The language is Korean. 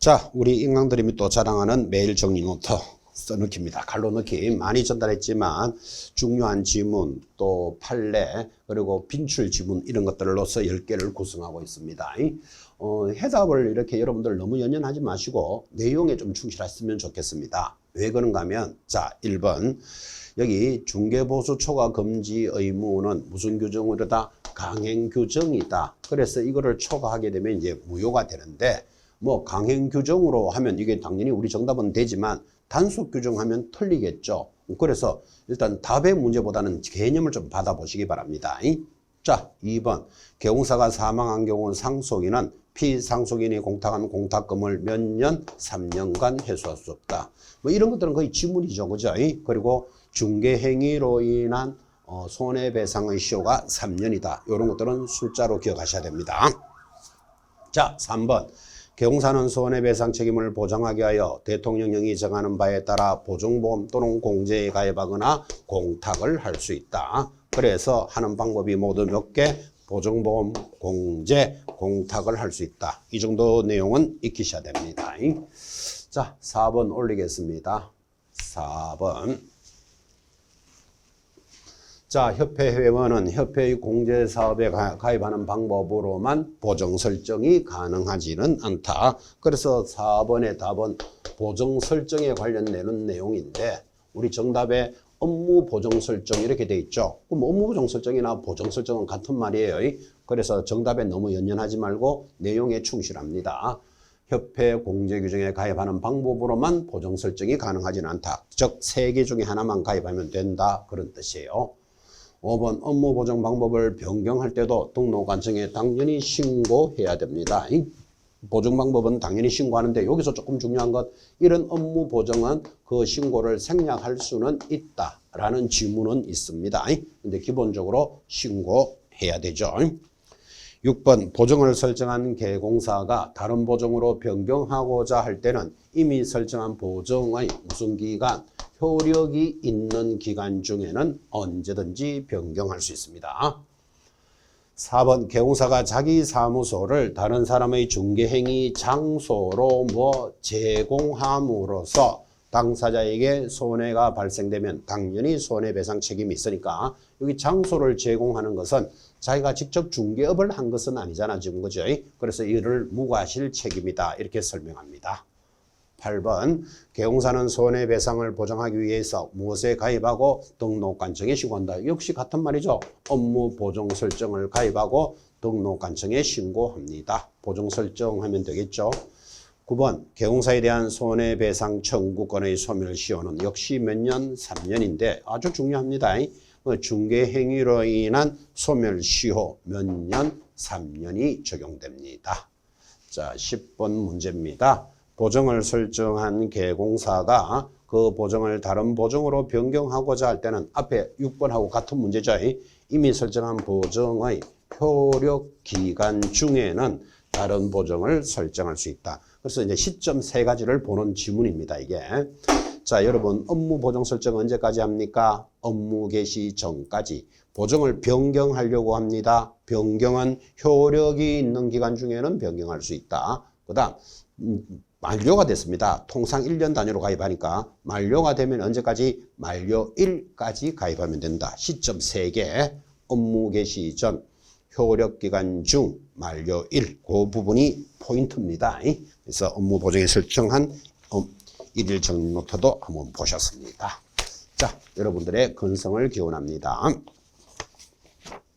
자, 우리 인강드림이 또 자랑하는 매일 정리 노트 써넣기입니다. 갈로 넣기 많이 전달했지만 중요한 지문, 또 판례, 그리고 빈출 지문 이런 것들로서 10개를 구성하고 있습니다. 어, 해답을 이렇게 여러분들 너무 연연하지 마시고 내용에 좀 충실했으면 좋겠습니다. 왜 그런가 하면 자, 1번 여기 중개보수 초과 금지 의무는 무슨 규정으로다? 강행 규정이다. 그래서 이거를 초과하게 되면 이제 무효가 되는데 뭐 강행 규정으로 하면 이게 당연히 우리 정답은 되지만 단속 규정하면 틀리겠죠. 그래서 일단 답의 문제보다는 개념을 좀 받아보시기 바랍니다. 자, 2번. 개공사가 사망한 경우 상속인은 피상속인이 공탁한 공탁금을 몇 년? 3년간 회수할 수 없다. 뭐 이런 것들은 거의 지문이죠. 그죠? 그리고 중개행위로 인한 어, 손해배상의 시효가 3년이다. 이런 것들은 숫자로 기억하셔야 됩니다. 자, 3번. 개공사는 손해배상 책임을 보장하기 위하여 대통령령이 정하는 바에 따라 보증보험 또는 공제에 가입하거나 공탁을 할 수 있다. 그래서 하는 방법이 모두 몇 개? 보증보험, 공제, 공탁을 할 수 있다. 이 정도 내용은 익히셔야 됩니다. 자, 4번 올리겠습니다. 4번. 자, 협회 회원은 협회의 공제 사업에 가- 가입하는 방법으로만 보정 설정이 가능하지는 않다. 그래서 4번의 답은 보정 설정에 관련되는 내용인데 우리 정답에 업무 보정 설정 이렇게 돼 있죠. 그럼 업무 보정 설정이나 보정 설정은 같은 말이에요. 그래서 정답에 너무 연연하지 말고 내용에 충실합니다. 협회 공제 규정에 가입하는 방법으로만 보정 설정이 가능하지는 않다. 즉, 세 개 중에 하나만 가입하면 된다. 그런 뜻이에요. 5번 업무 보정 방법을 변경할 때도 등록관청에 당연히 신고해야 됩니다. 이 보정 방법은 당연히 신고하는데 여기서 조금 중요한 것 이런 업무 보정은 그 신고를 생략할 수는 있다라는 지문은 있습니다. 근데 기본적으로 신고해야 되죠. 6번 보정을 설정한 개공사가 다른 보정으로 변경하고자 할 때는 이미 설정한 보정의 무슨 기간 효력이 있는 기간 중에는 언제든지 변경할 수 있습니다. 4번 개공사가 자기 사무소를 다른 사람의 중개행위 장소로 뭐 제공함으로써 당사자에게 손해가 발생되면 당연히 손해배상 책임이 있으니까 여기 장소를 제공하는 것은 자기가 직접 중개업을 한 것은 아니잖아 지금 그죠? 그래서 이를 무과실 책임이다 이렇게 설명합니다. 8번 개공사는 손해배상을 보장하기 위해서 무엇에 가입하고 등록관청에 신고한다. 역시 같은 말이죠. 업무 보정 설정을 가입하고 등록관청에 신고합니다. 보정 설정하면 되겠죠. 9번 개공사에 대한 손해배상 청구권의 소멸 시효는 역시 몇 년? 3년인데 아주 중요합니다. 어, 중개 행위로 인한 소멸 시효 몇 년? 3년이 적용됩니다. 자, 10번 문제입니다. 보정을 설정한 개공사가 그 보정을 다른 보정으로 변경하고자 할 때는 앞에 6번하고 같은 문제죠. 이미 설정한 보정의 효력 기간 중에는 다른 보정을 설정할 수 있다. 그래서 이제 시점 세 가지를 보는 지문입니다. 이게. 자, 여러분 업무 보정 설정 언제까지 합니까? 업무 개시 전까지. 보정을 변경하려고 합니다. 변경은 효력이 있는 기간 중에는 변경할 수 있다. 그 다음 만료가 됐습니다. 통상 1년 단위로 가입하니까 만료가 되면 언제까지? 만료일까지 가입하면 된다. 시점 3개, 업무 개시 전, 효력 기간 중, 만료일, 그 부분이 포인트입니다. 그래서 업무 보정에 설정한 어, 일일 정리 노트도 한번 보셨습니다. 자, 여러분들의 건성을 기원합니다.